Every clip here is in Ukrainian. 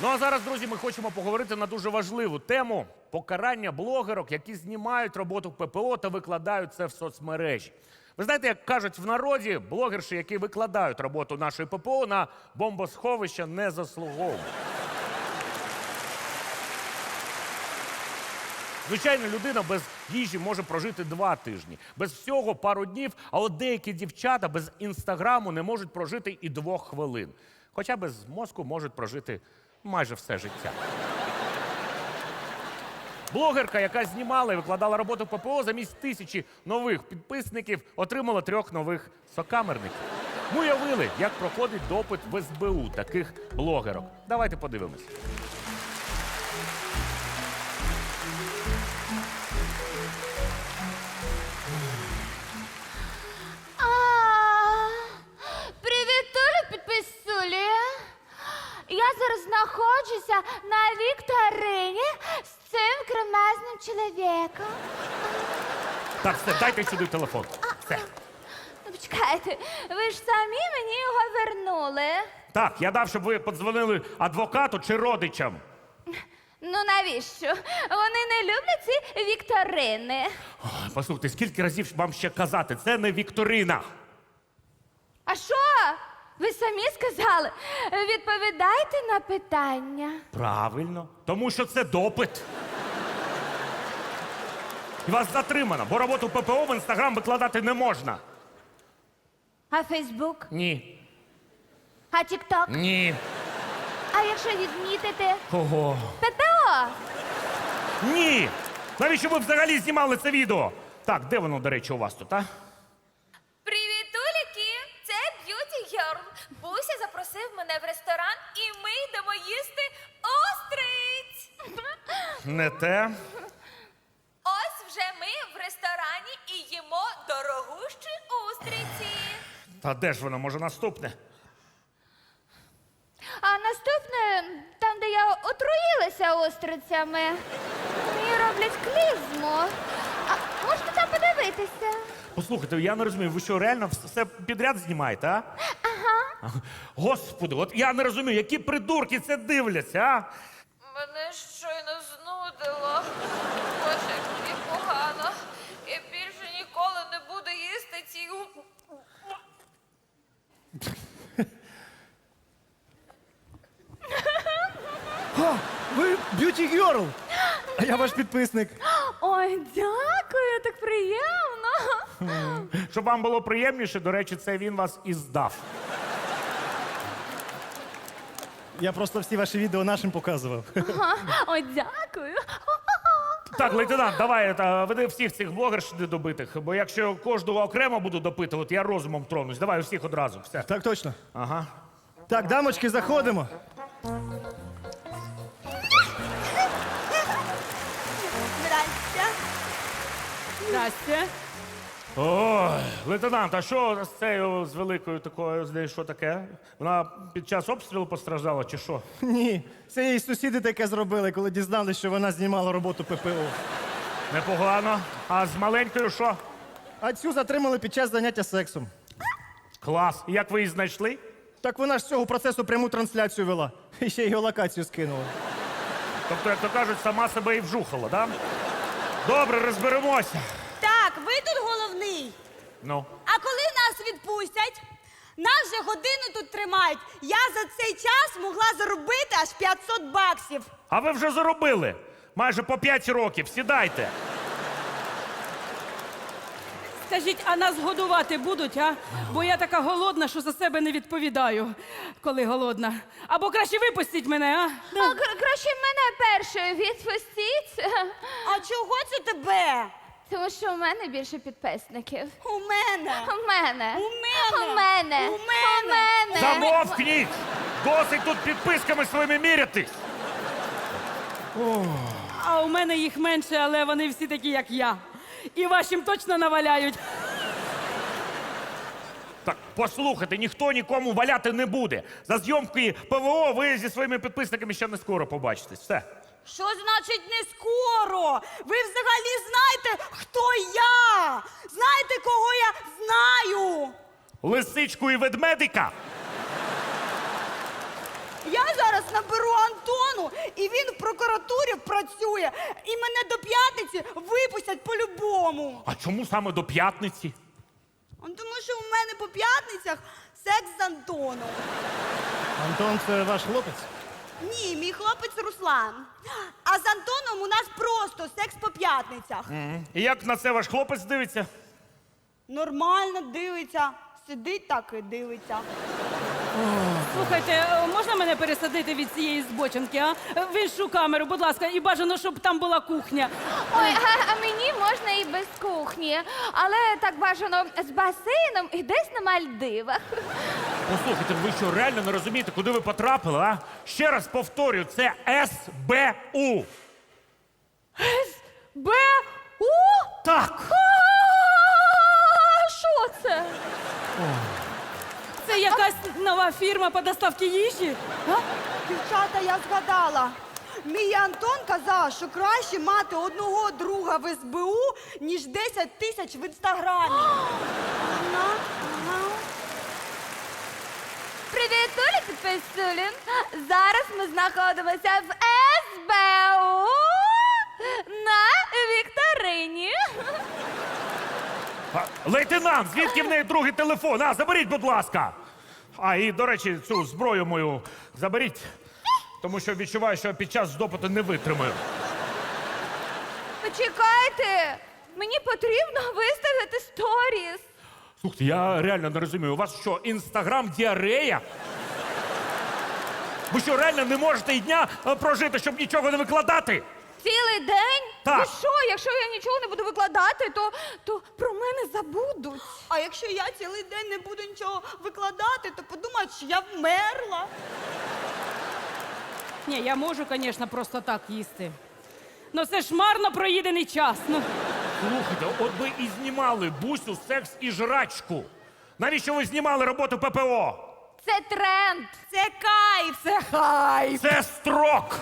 Ну а зараз, друзі, ми хочемо поговорити на дуже важливу тему покарання блогерок, які знімають роботу ППО та викладають це в соцмережі. Ви знаєте, як кажуть в народі, блогерші, які викладають роботу нашої ППО на бомбосховища, не заслуговують. Звичайно, людина без їжі може прожити два тижні, без всього пару днів, а от деякі дівчата без інстаграму не можуть прожити і двох хвилин. Хоча без мозку можуть прожити майже все життя. Блогерка, яка знімала і викладала роботу ППО, замість тисячі нових підписників отримала трьох нових сокамерників. Ми уявили, як проходить допит в СБУ таких блогерок. Давайте подивимось. Знаходжуся на вікторині з цим кремезним чоловіком. Так, все, дайте сюди телефон. Все. Ну, почекайте, ви ж самі мені його вернули. Так, я дав, щоб ви подзвонили адвокату чи родичам. Ну навіщо? Вони не люблять ці вікторини. Ой, Послухайте, скільки разів вам ще казати? Це не Вікторина. А що? Ви самі сказали? Відповідайте на питання. Правильно, тому що це допит. І вас затримано, бо роботу ППО в інстаграм викладати не можна. А Фейсбук? Ні. А Тікток? Ні. А якщо відмітити? Кого? ППО? Ні. Навіщо ви взагалі знімали це відео? Так, де воно, до речі, у вас тут, а? Запросив мене в ресторан, і ми йдемо їсти остриць. Не те. Ось вже ми в ресторані і їмо дорогущі устриці. Та де ж воно, може, наступне? А наступне, там, де я отруїлася острицями. Мені роблять клізму. А можете там подивитися? Послухайте, я не розумію, ви що, реально все підряд знімаєте, а? Ага. Господи, от я не розумію, які придурки це дивляться, а? Мене щойно знудило. Боже, як мені погано. Я більше ніколи не буду їсти ці. О, ви б'юті герл! А я ваш підписник. Ой, дякую, так приємно. Щоб вам було приємніше, до речі, це він вас і здав. Я просто всі ваші відео нашим показував. Ой, дякую. Так, лейтенант, давай та, веди всіх цих блогерш добитих, бо якщо кожного окремо буду допитувати, я розумом тронусь. Давай усіх одразу. Все. Так точно. Ага. Так, дамочки, заходимо. Здрастя. Здрасте. Ой, лейтенант, а що з цією з великою такою з нею що таке? Вона під час обстрілу постраждала чи що? Ні, це її сусіди таке зробили, коли дізналися, що вона знімала роботу ППО. Непогано. А з маленькою що? А цю затримали під час заняття сексом. Клас. І як ви її знайшли? Так вона ж з цього процесу пряму трансляцію вела. І ще й геолокацію скинула. Тобто, як то кажуть, сама себе і вжухала, да? Добре, розберемося. Так, ви тут головний. Ну. А коли нас відпустять? Нас вже годину тут тримають. Я за цей час могла заробити аж 500 баксів. А ви вже заробили. Майже по 5 років. Сідайте. Скажіть, а нас годувати будуть, а? Бо я така голодна, що за себе не відповідаю, коли голодна. Або краще випустіть мене, а? А, кра- краще мене першою відпустіть. А чого це тебе? Тому що у мене більше підписників. У мене. У мене. У мене. У мене. У мене. Замовкніть! Досить тут підписками своїми мірятись. А у мене їх менше, але вони всі такі, як я. І вашим точно наваляють. Так, послухайте, ніхто нікому валяти не буде. За зйомки ПВО ви зі своїми підписниками ще не скоро побачитесь. Все. Що значить не скоро? Ви взагалі знаєте, хто я? Знаєте, кого я знаю? Лисичку і ведмедика. Я зараз наберу Антону, і він в прокуратурі працює. І мене до п'ятниці випустять по-любому. А чому саме до п'ятниці? Ну, Тому що у мене по п'ятницях секс з Антоном. Антон, це ваш хлопець? Ні, мій хлопець Руслан. А з Антоном у нас просто секс по п'ятницях. І як на це ваш хлопець дивиться? Нормально дивиться. Сидить так і дивиться. Слухайте, можна мене пересадити від цієї збочинки, а? В іншу камеру, будь ласка, і бажано, щоб там була кухня. Ой, а, а мені можна і без кухні, але так бажано з басейном і десь на Мальдивах. Послухайте, ви що реально не розумієте, куди ви потрапили, а? Ще раз повторюю, це СБУ. Б У Так. А що це? Це якась нова фірма по доставці їжі? А? Дівчата, я згадала. Мій Антон казав, що краще мати одного друга в СБУ, ніж 10 тисяч в інстаграмі. Ага, ага. Привіт, Толік Писулін. Зараз ми знаходимося в СБУ на Вікторині. Лейтенант, звідки в неї другий телефон? А, заберіть, будь ласка. А, і, до речі, цю зброю мою заберіть, тому що відчуваю, що під час допиту не витримаю. Почекайте, мені потрібно виставити сторіс. Слухайте, я реально не розумію. У вас що, інстаграм діарея? Ви що, реально не можете і дня е, прожити, щоб нічого не викладати? Цілий день? Так. Ви що, якщо я нічого не буду викладати, то, то про мене забудуть. А якщо я цілий день не буду нічого викладати, то подумають, що я вмерла. Ні, я можу, звісно, просто так їсти. Ну це ж марно проїдений час. Ну. Слухайте, от ви і знімали бусю, секс і жрачку. Навіщо ви знімали роботу ППО? Це тренд. Це кайф. Це хай! Це строк!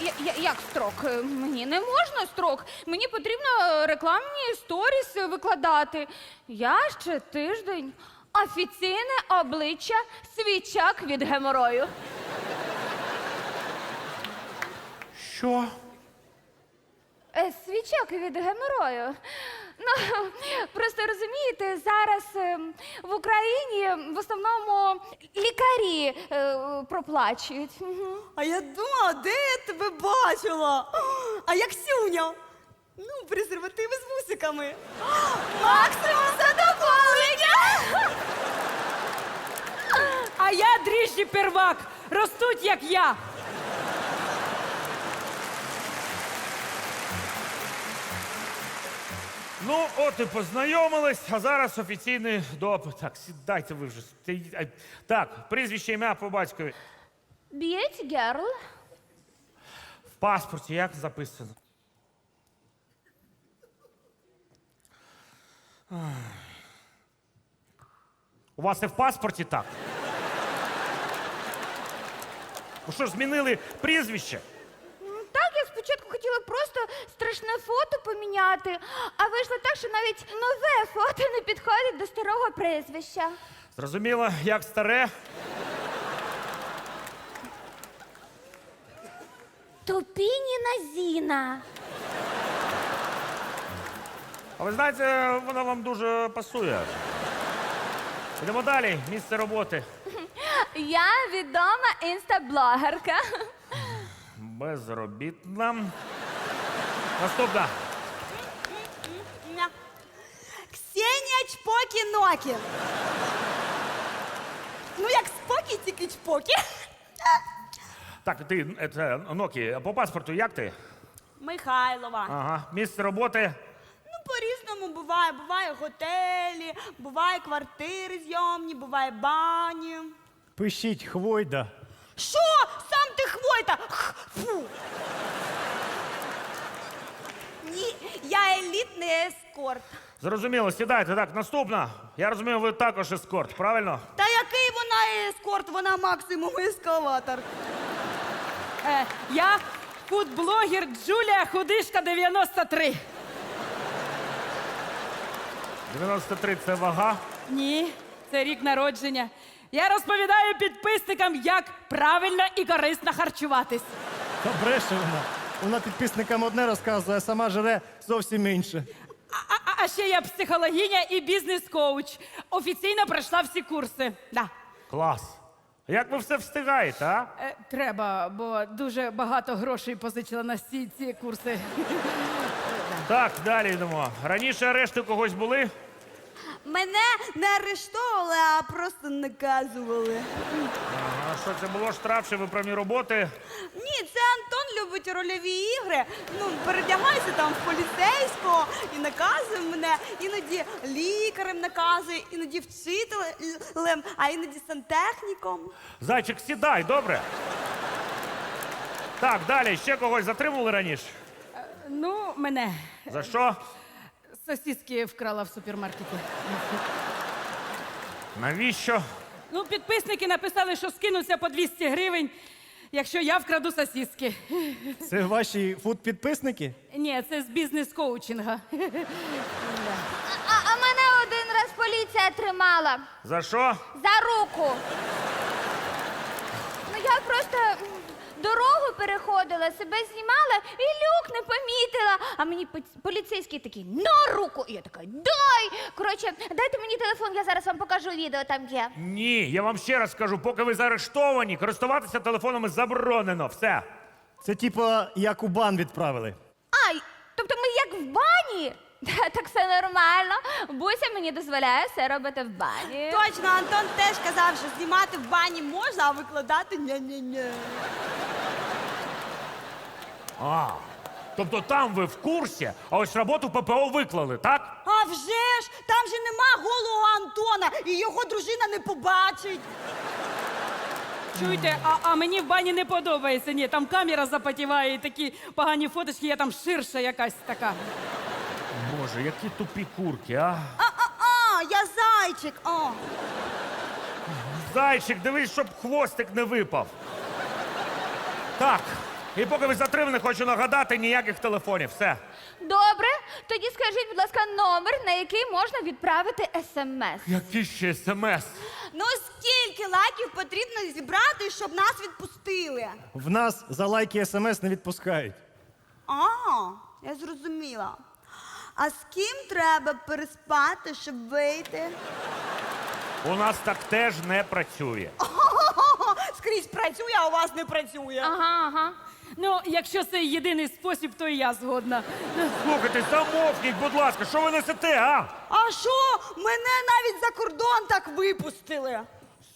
Я, я, як строк? Е, Мені не можна строк. Мені потрібно е, рекламні сторіс е, викладати. Я ще тиждень. Офіційне обличчя свічак від геморою. Що? Е, Свічок від геморою. Ну, просто розумієте, зараз е, в Україні в основному лікарі е, проплачують. Мгм. А я думала, де я тебе бачила? А як Сюня? Ну, презервативи з вусиками. Максимум задоволення! А я дріжджі первак. Ростуть, як я. Ну, от і познайомились, а зараз офіційний допит. Так, сідайте ви вже. Так, прізвище ім'я по батькові. Б'ють герл. В паспорті як записано? У вас і в паспорті так? Ви що, змінили прізвище? М, Так, я спочатку хотіла просто страшне фото поміняти, а вийшло так, що навіть нове фото не підходить до старого прізвища. Зрозуміло, як старе. Тупініна Зіна. А ви знаєте, вона вам дуже пасує. Йдемо далі, місце роботи. Я відома інстаблогерка. Безробітна. Наступна. Ксенія Чпокі-Нокі. Ну, як спокі, тільки чпокі. Так, ти це, Нокі, по паспорту як ти? Михайлова. Ага. Місце роботи. Ну, по-різному буває. Буває готелі, буває квартири зйомні, буває бані. Пишіть хвойда. Що? Сам ти хвойта! Х, Фу. Ні, я елітний ескорт. Зрозуміло, сідайте. Так, наступна. Я розумію, ви також ескорт, правильно? Та який вона ескорт? Вона максимум ескалатор. Е, я фудблогер Джулія Худишка 93. 93 це вага. Ні, це рік народження. Я розповідаю підписникам, як правильно і корисно харчуватись. Та бреше вона. Вона підписникам одне розказує, а сама живе зовсім інше. А, а, а ще я психологиня і бізнес-коуч. Офіційно пройшла всі курси. Да. Клас. Як ви все встигаєте, а? Е, треба, бо дуже багато грошей позичила на всі ці курси. Так, далі йдемо. Раніше арешти когось були? Мене не арештовували, а просто наказували. А що це було штраф, що ви про роботи? Ні, це Антон любить рольові ігри. Ну, передягайся там в поліцейського і наказує мене. Іноді лікарем наказує, іноді вчителем, а іноді сантехніком. Зайчик, сідай, добре? Так, далі. Ще когось затримували раніше? Ну, мене За що? Сосиски вкрала в супермаркеті. Навіщо? Ну, підписники написали, що скинуться по 200 гривень, якщо я вкраду сосиски. Це ваші фуд-підписники? Ні, це з бізнес-коучинга. А, а мене один раз поліція тримала За що? за руку. Ну я просто м, дорогу переходила, себе знімала і люк не помітила. А мені поліцейський такий на руку. І я така, дай. Коротше, дайте мені телефон, я зараз вам покажу відео, там є. Ні, я вам ще раз скажу, поки ви заарештовані, користуватися телефонами заборонено. Все. Це типа як у бан відправили. Ай, тобто ми як в бані? Та, Так все нормально. Буся мені дозволяє все робити в бані. Точно, Антон теж казав, що знімати в бані можна, а викладати ні-ні-ні. А. Тобто там ви в курсі, а ось роботу ППО виклали, так? А вже ж, там же нема голого Антона, і його дружина не побачить. Чуєте, а, а мені в бані не подобається. Ні, там камера запотіває, і такі погані фоточки, я там ширша якась така. Боже, які тупі курки, а? А-а-а, я зайчик. О. Зайчик, дивись, щоб хвостик не випав. Так. І поки ви затримані, хочу нагадати ніяких телефонів. Все. Добре, тоді скажіть, будь ласка, номер, на який можна відправити смс. Які ще смс? Ну скільки лайків потрібно зібрати, щоб нас відпустили? В нас за лайки смс не відпускають. А, я зрозуміла. А з ким треба переспати, щоб вийти? У нас так теж не працює. Скрізь працює, а у вас не працює. Ага, ага. Ну, якщо це єдиний спосіб, то і я згодна. Слухайте, замовкніть, будь ласка, що ви несете, а? А що? Мене навіть за кордон так випустили.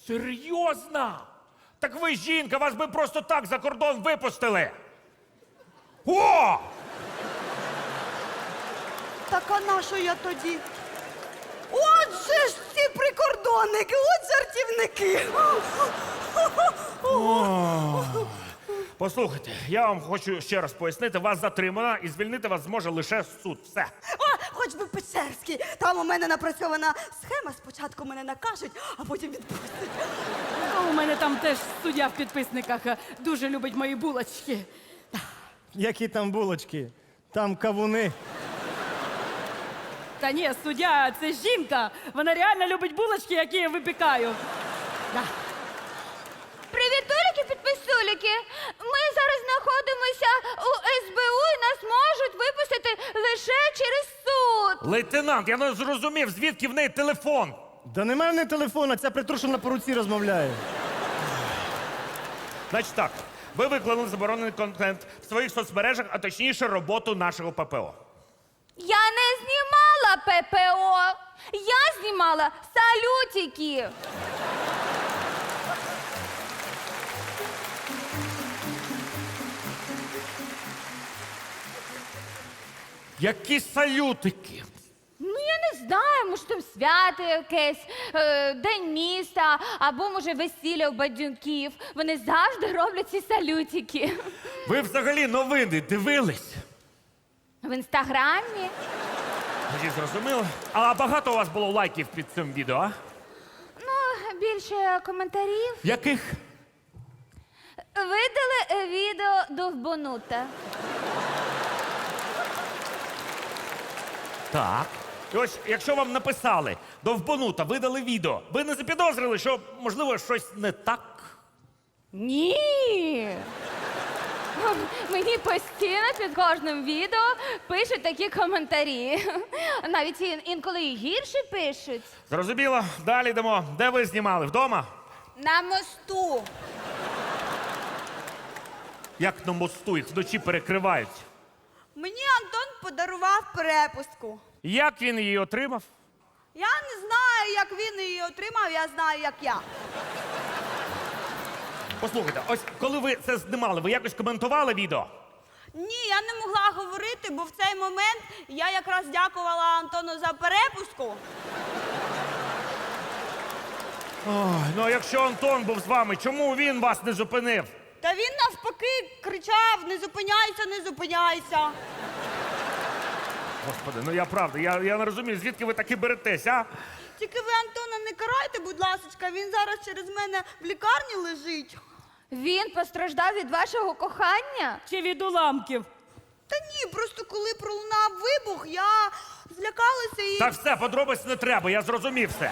Серйозно? Так ви жінка, вас би просто так за кордон випустили. О! Так а на що я тоді? От же ж ці прикордонники, от жартівники. Послухайте, я вам хочу ще раз пояснити, вас затримано і звільнити вас зможе лише суд. Все. О, хоч би Печерський. Там у мене напрацьована схема. Спочатку мене накажуть, а потім відпустять. Ну, У мене там теж суддя в підписниках е, дуже любить мої булочки. Які там булочки? Там кавуни. Та ні, суддя, це жінка. Вона реально любить булочки, які я випікаю. Да. Привітуліки. Ми зараз знаходимося у СБУ і нас можуть випустити лише через суд. Лейтенант, я не зрозумів, звідки в неї телефон. Да немає в неї телефона, ця притрушена по руці розмовляє. Значить так, ви виклали заборонений контент в своїх соцмережах, а точніше роботу нашого ППО. Я не знімала ППО. Я знімала салютики. Які салютики? Ну, я не знаю, може там свято якесь, е, день міста, або може весілля у бадюків. Вони завжди роблять ці салютики. Ви взагалі новини дивились? В інстаграмі. Тоді зрозуміло. А багато у вас було лайків під цим відео, а? Ну, більше коментарів. Яких? Видали е, відео довбонута. Так. І ось, якщо вам написали довбанута, видали відео, ви не запідозрили, що можливо щось не так. Ні. Мені постійно під кожним відео пишуть такі коментарі. Навіть ін- інколи і гірше пишуть. Зрозуміло, далі йдемо. Де ви знімали? Вдома? На мосту. Як на мосту, їх вночі перекривають. Мені Антон подарував перепустку. Як він її отримав? Я не знаю, як він її отримав, я знаю, як я. Послухайте, ось коли ви це знімали, ви якось коментували відео? Ні, я не могла говорити, бо в цей момент я якраз дякувала Антону за перепустку. Ой, ну а якщо Антон був з вами, чому він вас не зупинив? Та він навпаки кричав: не зупиняйся, не зупиняйся. Господи, ну я правда, я, я не розумію, звідки ви таки беретесь, а? Тільки ви Антона не карайте, будь ласка, він зараз через мене в лікарні лежить. Він постраждав від вашого кохання? Чи від уламків? Та ні, просто коли пролунав вибух, я злякалася і. Так все, подробиць не треба, я зрозумів все.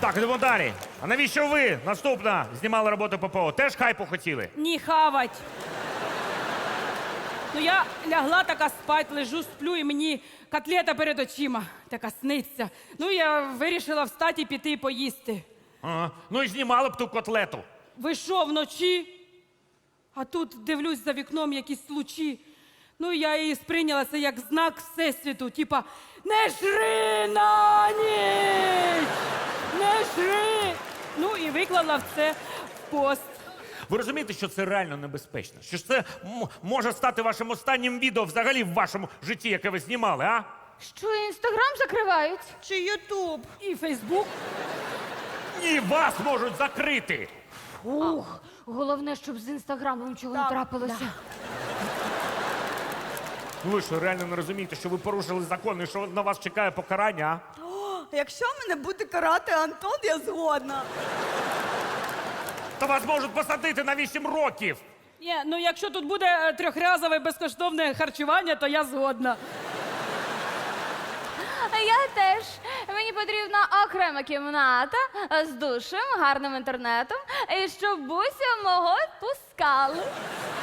Так, йдемо далі. А навіщо ви наступна знімали роботу ППО? Теж хайпу хотіли? Ні, хавать. Ну я лягла така спать, лежу, сплю, і мені котлета перед очима така сниться. Ну я вирішила встати і піти поїсти. Ага. Ну і знімали б ту котлету. Ви що, вночі? А тут дивлюсь за вікном якісь лучі. Ну, я її сприйняла це як знак Всесвіту, типа не жри на ніч! Не жри! Ну і виклала в це в пост. Ви розумієте, що це реально небезпечно? Що ж це м- може стати вашим останнім відео взагалі в вашому житті, яке ви знімали, а? Що інстаграм закривають? Чи Ютуб? І Фейсбук. Ні, вас можуть закрити. Ух, головне, щоб з інстаграмом чого не Так, трапилося. Ну ви що, реально не розумієте, що ви порушили закон і що на вас чекає покарання, а? Якщо мене буде карати Антон, я згодна. Та вас можуть посадити на 8 років. Ні, ну якщо тут буде е, трьохразове безкоштовне харчування, то я згодна. Я теж. Мені потрібна окрема кімната з душем, гарним інтернетом, і щоб буся мого пускали.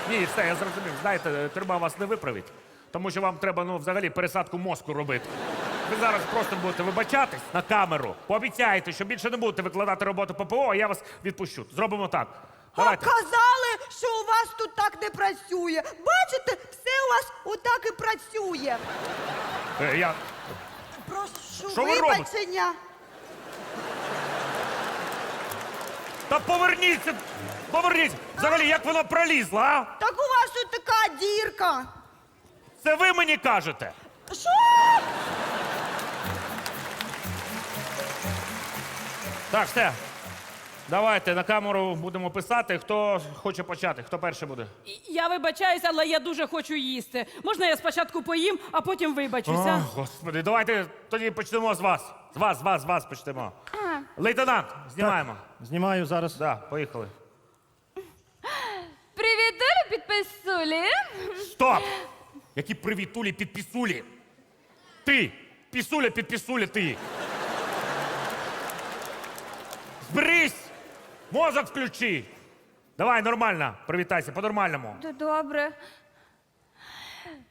Ні, все, я зрозумів. Знаєте, треба вас не виправити, тому що вам треба ну, взагалі пересадку мозку робити. Ви зараз просто будете вибачатись на камеру, пообіцяєте, що більше не будете викладати роботу ППО, а я вас відпущу. Зробимо так. А Давайте. казали, що у вас тут так не працює. Бачите, все у вас отак і працює. Е, я... Прошу Що ви робите? вибачення. Та поверніться! Поверніться! Взагалі, як вона пролізла, а? Так у вас тут така дірка. Це ви мені кажете? Що? Так, все. Давайте на камеру будемо писати. Хто хоче почати? Хто перший буде? Я вибачаюся, але я дуже хочу їсти. Можна я спочатку поїм, а потім вибачуся? О, господи, давайте тоді почнемо з вас. З вас, з вас, з вас почнемо. Лейтенант, знімаємо. Знімаю зараз. Да, поїхали. Привіт, Олі, підписулі. Стоп! Які привітулі під пісулі. Ти! Пісуля підпісулі, ти. Зберись! Мозок включи! Давай, нормально, привітайся, по-нормальному. Д- Добре.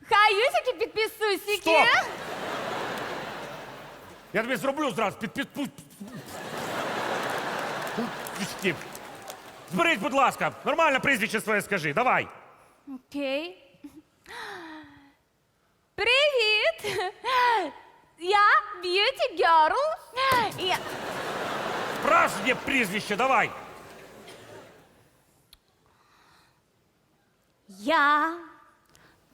Хай юсики підписусики. Стоп! Я тобі зроблю зразу під під під. Пічки. Зберись, будь ласка, нормально прізвище своє скажи, давай. Окей. Привіт! Я б'юті герл. Я... Справжнє прізвище, давай. Я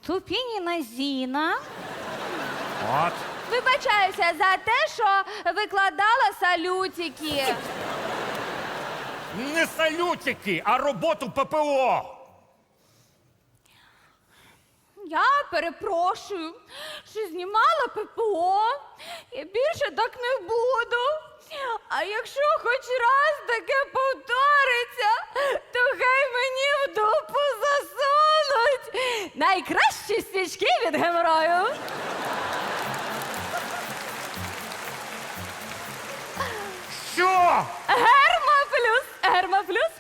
Тупініна Зіна. От. Вибачаюся за те, що викладала салютики. Не салютики, а роботу ППО. Я перепрошую, що знімала ППО. Я більше так не буду. А якщо хоч раз таке повториться, то хай мені в дупу засунуть найкращі свічки від геморою. Що? Герма плюс, герма плюс,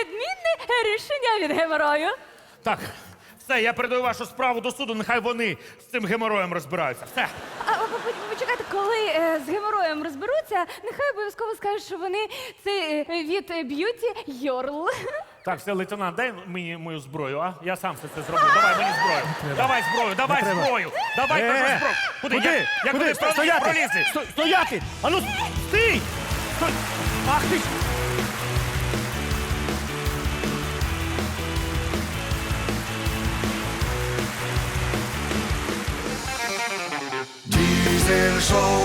відмінне рішення від геморою. Так, все, я передаю вашу справу до суду, нехай вони з цим гемороєм розбираються. Все. А, коли е, з геморроєм розберуться, нехай обов'язково скажуть, що вони це е, від е, б'юті Йорл. Так, все, лейтенант, дай мені мою зброю, а? Я сам все це зроблю. Давай мені зброю. Давай зброю, давай треба. зброю. Давай Е, кажу е, зброю. Куди? Куди? Як, я Куди? куди Сто- Стояти! пролізти? Сто- Стояти! А ну, стій! Стой! Ах ти ж! sol.